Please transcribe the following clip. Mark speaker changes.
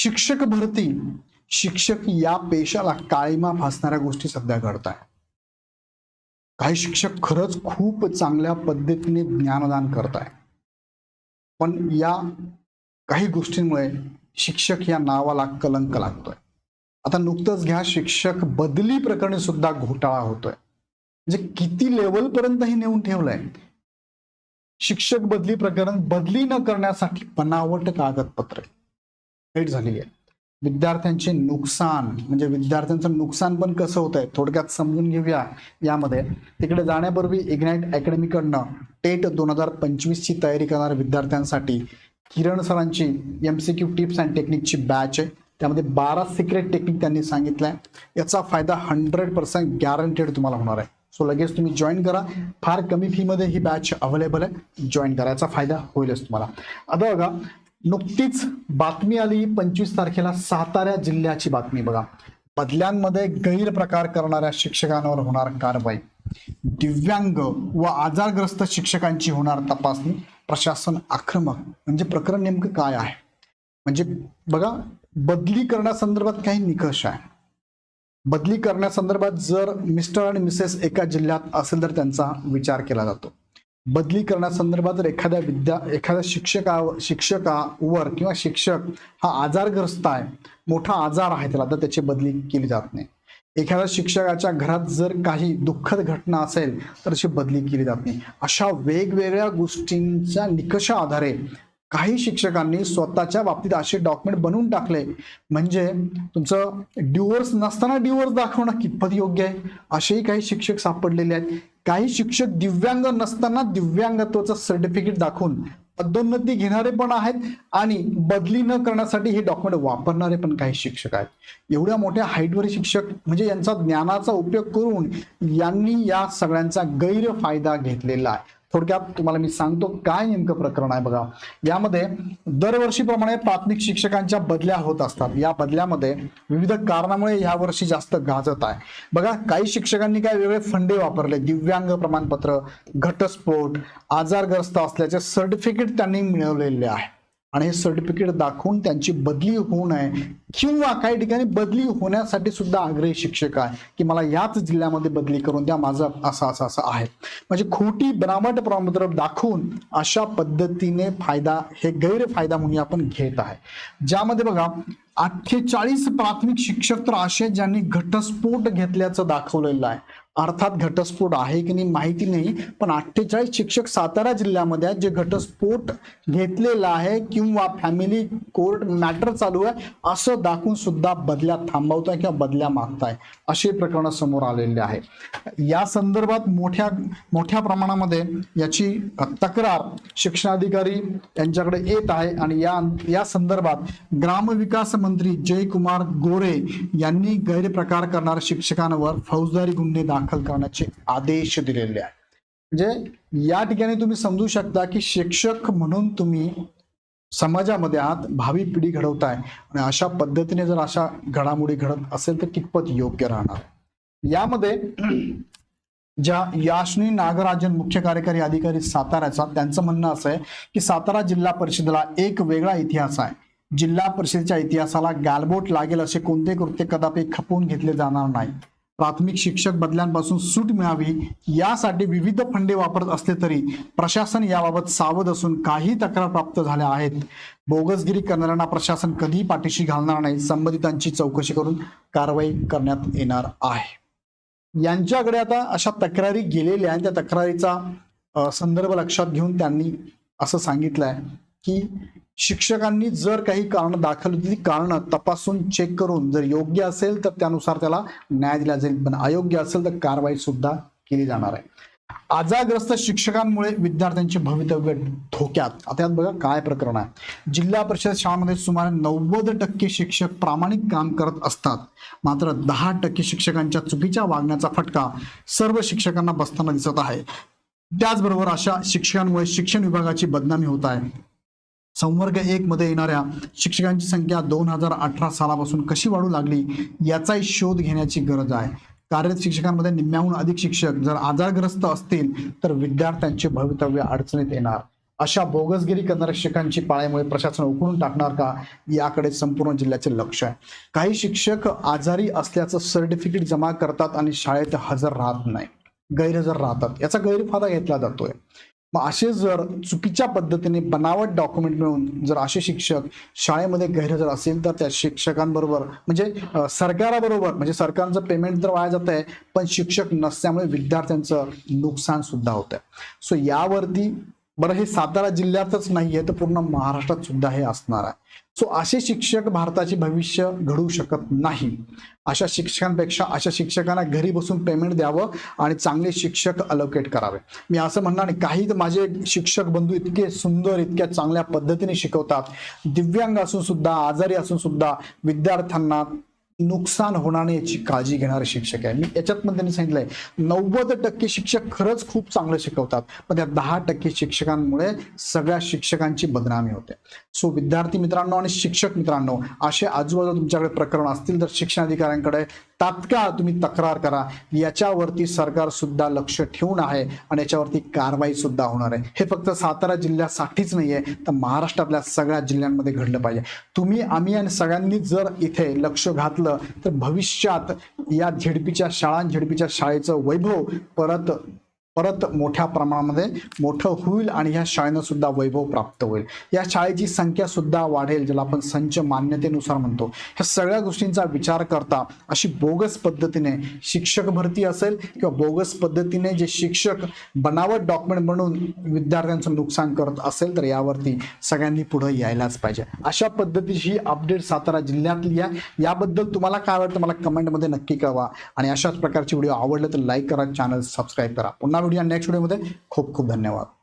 Speaker 1: शिक्षक भरती. शिक्षक या पेशाला काळीमा फासणाऱ्या गोष्टी सध्या घडत आहे काही शिक्षक खरंच खूप चांगल्या पद्धतीने ज्ञानदान करत आहे पण या काही गोष्टींमुळे शिक्षक या नावाला कलंक लागतोय. आता नुकतंच घ्या शिक्षक बदली प्रकरणी सुद्धा घोटाळा होतोय. म्हणजे किती लेवल पर्यंत हे नेऊन ठेवलंय? शिक्षक बदली प्रकरण बदली न करण्यासाठी बनावट कागदपत्रे. भेट झालेली आहे. विद्यार्थ्यांचे नुकसान म्हणजे विद्यार्थ्यांचं नुकसान पण कसं होत आहे थोडक्यात समजून घेऊया यामध्ये. तिकडे जाण्यापूर्वी इग्नाइट अकॅडमीकडनं टेट दोन हजार पंचवीसची तयारी करणाऱ्या विद्यार्थ्यांसाठी किरण सरांची M C Q tips and टेक्निकची batch आहे. त्यामध्ये बारा सिक्रेट टेक्निक त्यांनी सांगितलंय. याचा फायदा हंड्रेड पर्सेंट गॅरंटेड तुम्हाला होणार आहे. सो लगेच तुम्ही जॉईन करा. फार कमी फीमध्ये ही बॅच अवेलेबल आहे. जॉईन करा याचा फायदा होईलच तुम्हाला. आता बघा नुकतीच बातमी आली पंचवीस तारखेला सातारा जिल्ह्याची बातमी बघा. बदल्यांमध्ये गैरप्रकार करणाऱ्या शिक्षकांवर होणार कारवाई. दिव्यांग व आजारग्रस्त शिक्षकांची होणार तपासणी. प्रशासन आक्रमक. म्हणजे प्रकरण नेमकं काय आहे? म्हणजे बघा बदली करण्यासंदर्भात काही निकष आहे. बदली करण्यासंदर्भात जर मिस्टर आणि मिसेस एका जिल्ह्यात असेल तर त्यांचा विचार केला जातो. बदली करण्यासंदर्भात जर एखाद्या विद्या एखाद्या शिक्षका शिक्षकावर किंवा शिक्षक हा आजारग्रस्त आहे मोठा आजार आहे त्याला तर त्याची बदली केली जात नाही. एखाद्या शिक्षकाच्या घरात जर काही दुःखद घटना असेल तर अशी बदली केली जात नाही. अशा वेगवेगळ्या गोष्टींच्या निकषा आधारे काही शिक्षकांनी स्वतःच्या बाबतीत असे डॉक्युमेंट बनवून टाकले. म्हणजे तुमचं डिवोर्स नसताना डिवोर्स दाखवणं कितपत योग्य आहे? असेही काही शिक्षक सापडलेले आहेत. काही शिक्षक दिव्यांग नसताना दिव्यांगत्वाचं सर्टिफिकेट दाखवून पदोन्नती घेणारे पण आहेत आणि बदली न करण्यासाठी हे डॉक्युमेंट वापरणारे पण काही शिक्षक आहेत. एवढ्या मोठ्या हाईटवर शिक्षक म्हणजे यांचा ज्ञानाचा उपयोग करून यांनी या सगळ्यांचा गैरफायदा घेतलेला आहे. थोडक्यात तुम्हाला मी सांगतो काय नेमकं प्रकरण आहे बघा. यामध्ये दरवर्षीप्रमाणे प्राथमिक शिक्षकांच्या बदल्या होत असतात. या बदल्यामध्ये विविध कारणामुळे यावर्षी जास्त गाजत आहे. बघा काही शिक्षकांनी काय वेगळे फंडे वापरले. दिव्यांग प्रमाणपत्र घटस्फोट आजारग्रस्त असल्याचे सर्टिफिकेट त्यांनी मिळवलेले आहे. आणि हे सर्टिफिकेट दाखवून त्यांची बदली होऊ नये किंवा काही ठिकाणी बदली होण्यासाठी सुद्धा आग्रही शिक्षक आहे की मला याच जिल्ह्यामध्ये बदली करून द्या माझं असं असं असं आहे. म्हणजे खोटी बनावट प्रमाणपत्र दाखवून अशा पद्धतीने फायदा हे गैरफायदा म्हणून आपण घेत आहे. ज्यामध्ये बघा अठ्ठेचाळीस प्राथमिक शिक्षक तर असे ज्यांनी घटस्फोट घेतल्याचं दाखवलेलं आहे. अर्थात घटस्फोट आहे की नाही माहिती नाही पण अठ्ठेचाळीस शिक्षक सातारा जिल्ह्यामध्ये आहेत जे घटस्फोट घेतलेला आहे किंवा फॅमिली कोर्ट मॅटर चालू आहे असं दाखवून सुद्धा बदल्या थांबवताय किंवा बदल्या मागताय असे प्रकरण समोर आलेले आहे. या संदर्भात मोठ्या मोठ्या प्रमाणामध्ये याची तक्रार शिक्षणाधिकारी यांच्याकडे येत आहे आणि या या संदर्भात ग्रामविकास मंत्री जयकुमार गोरे यांनी गैरप्रकार करणाऱ्या शिक्षकांवर फौजदारी गुन्हे दाखल करण्याचे आदेश दिलेले आहेत. म्हणजे या ठिकाणी तुम्ही समजू शकता की शिक्षक म्हणून तुम्ही समाजामध्ये आहात भावी पिढी घडवताय आणि अशा पद्धतीने जर अशा घडामोडी घडत असेल तर कितपत योग्य राहणार? यामध्ये ज्या याशनी नागराजन मुख्य कार्यकारी अधिकारी साताऱ्याचा त्यांचं म्हणणं असं आहे की सातारा जिल्हा परिषदेला एक वेगळा इतिहास आहे. जिल्हा परिषदेच्या इतिहासाला गालबोट लागेल असे कोणते कृत्य कदापि खपवून घेतले जाणार नाही. प्राथमिक शिक्षक बदल्यांपासून सूट मिळावी यासाठी विविध फंडे वापरत असले तरी प्रशासन याबाबत सावध असून काही तक्रार प्राप्त झाल्या आहेत. बोगसगिरी करणाऱ्यांना प्रशासन कधी पाठीशी घालणार नाही. संबंधितांची चौकशी करून कारवाई करण्यात येणार आहे. यांच्याकडे आता अशा तक्रारी गेलेल्या आहेत. त्या तक्रारीचा संदर्भ लक्षात घेऊन त्यांनी असं सांगितलंय. की शिक्षकांनी जर काही कारण दाखल होती ती कारण तपासून चेक करून जर योग्य असेल तर त्यानुसार त्याला न्याय दिला जाईल. पण अयोग्य असेल तर कारवाई सुद्धा केली जाणार आहे. आजारग्रस्त शिक्षकांमुळे विद्यार्थ्यांचे भवितव्य धोक्यात. आता यात बघा काय प्रकरण आहे. जिल्हा परिषद शाळांमध्ये सुमारे नव्वद टक्के शिक्षक प्रामाणिक काम करत असतात. मात्र दहा टक्के शिक्षकांच्या चुकीच्या वागण्याचा फटका सर्व शिक्षकांना बसताना दिसत आहे. त्याचबरोबर अशा शिक्षकांमुळे शिक्षण विभागाची बदनामी होत आहे. संवर्ग एक मध्ये येणाऱ्या शिक्षकांची संख्या दोन हजार अठरा सालापासून कशी वाढू लागली याचाही शोध घेण्याची गरज आहे. कार्यरत शिक्षकांमध्ये निम्म्याहून अधिक शिक्षक जर आजारग्रस्त असतील तर विद्यार्थ्यांचे भवितव्य अडचणीत येणार. अशा बोगसगिरी करणाऱ्या शिक्षकांची पाळ्यामुळे प्रशासन उकळून टाकणार का याकडे संपूर्ण जिल्ह्याचे लक्ष आहे. काही शिक्षक आजारी असल्याचं सर्टिफिकेट जमा करतात आणि शाळेत हजर राहत नाही गैरहजर राहतात. याचा गैरफायदा घेतला जातोय. मग असे जर चुकीच्या पद्धतीने बनावट डॉक्युमेंट मिळून जर असे शिक्षक शाळेमध्ये गैरहजर असेल तर त्या शिक्षकांबरोबर म्हणजे सरकाराबरोबर म्हणजे सरकारचं पेमेंट तर वाया जात आहे पण शिक्षक नसल्यामुळे विद्यार्थ्यांचं नुकसान सुद्धा होत आहे सो यावरती बरं हे सातारा जिल्ह्यातच नाही आहे तर पूर्ण महाराष्ट्रात सुद्धा हे असणार आहे. सो असे शिक्षक भारताचे भविष्य घडवू शकत नाही. अशा शिक्षकांपेक्षा अशा शिक्षकांना घरी बसून पेमेंट द्यावं आणि चांगले शिक्षक अलोकेट करावे. मी असं म्हणणार नाही काही तर माझे शिक्षक बंधू इतके सुंदर इतक्या चांगल्या पद्धतीने शिकवतात. दिव्यांग असून सुद्धा आजारी असून सुद्धा विद्यार्थ्यांना नुकसान होणार नाही याची काळजी घेणारे शिक्षक आहे. मी याच्यात पण त्यांनी सांगितलंय नव्वद टक्के शिक्षक खरंच खूप चांगलं शिकवतात पण त्या दहा टक्के शिक्षकांमुळे सगळ्या शिक्षकांची बदनामी होते. सो विद्यार्थी मित्रांनो आणि शिक्षक मित्रांनो असे आजूबाजूला तुमच्याकडे प्रकरण असतील तर शिक्षण अधिकाऱ्यांकडे तात्काळ तुम्ही तक्रार करा. याच्यावरती सरकार सुद्धा लक्ष ठेवून आहे आणि याच्यावरती कारवाई सुद्धा होणार आहे. हे फक्त सातारा जिल्ह्यासाठीच नाहीये तर महाराष्ट्रातल्या सगळ्या जिल्ह्यांमध्ये घडलं पाहिजे. तुम्ही आम्ही आणि सगळ्यांनी जर इथे लक्ष घातलं तर भविष्यात या झेडपीच्या शाळा झेडपीच्या शाळेचं वैभव परत परत मोठ्या प्रमाणामध्ये मोठं होईल आणि ह्या शाळेनं सुद्धा वैभव प्राप्त होईल. या शाळेची संख्या सुद्धा वाढेल ज्याला आपण संच मान्यतेनुसार म्हणतो. ह्या सगळ्या गोष्टींचा विचार करता अशी बोगस पद्धतीने शिक्षक भरती असेल किंवा बोगस पद्धतीने जे शिक्षक बनावट डॉक्युमेंट म्हणून विद्यार्थ्यांचं नुकसान करत असेल तर यावरती सगळ्यांनी पुढे यायलाच पाहिजे. अशा पद्धतीची अपडेट सातारा जिल्ह्यातली आहे. याबद्दल तुम्हाला काय वाटतं? मला कमेंटमध्ये नक्की कळवा. आणि अशाच प्रकारचे व्हिडिओ आवडले तर लाईक करा चॅनल सबस्क्राईब करा. पुन्हा व्हिडिओ नेक्स्ट व्हिडिओमध्ये खूप खूप धन्यवाद.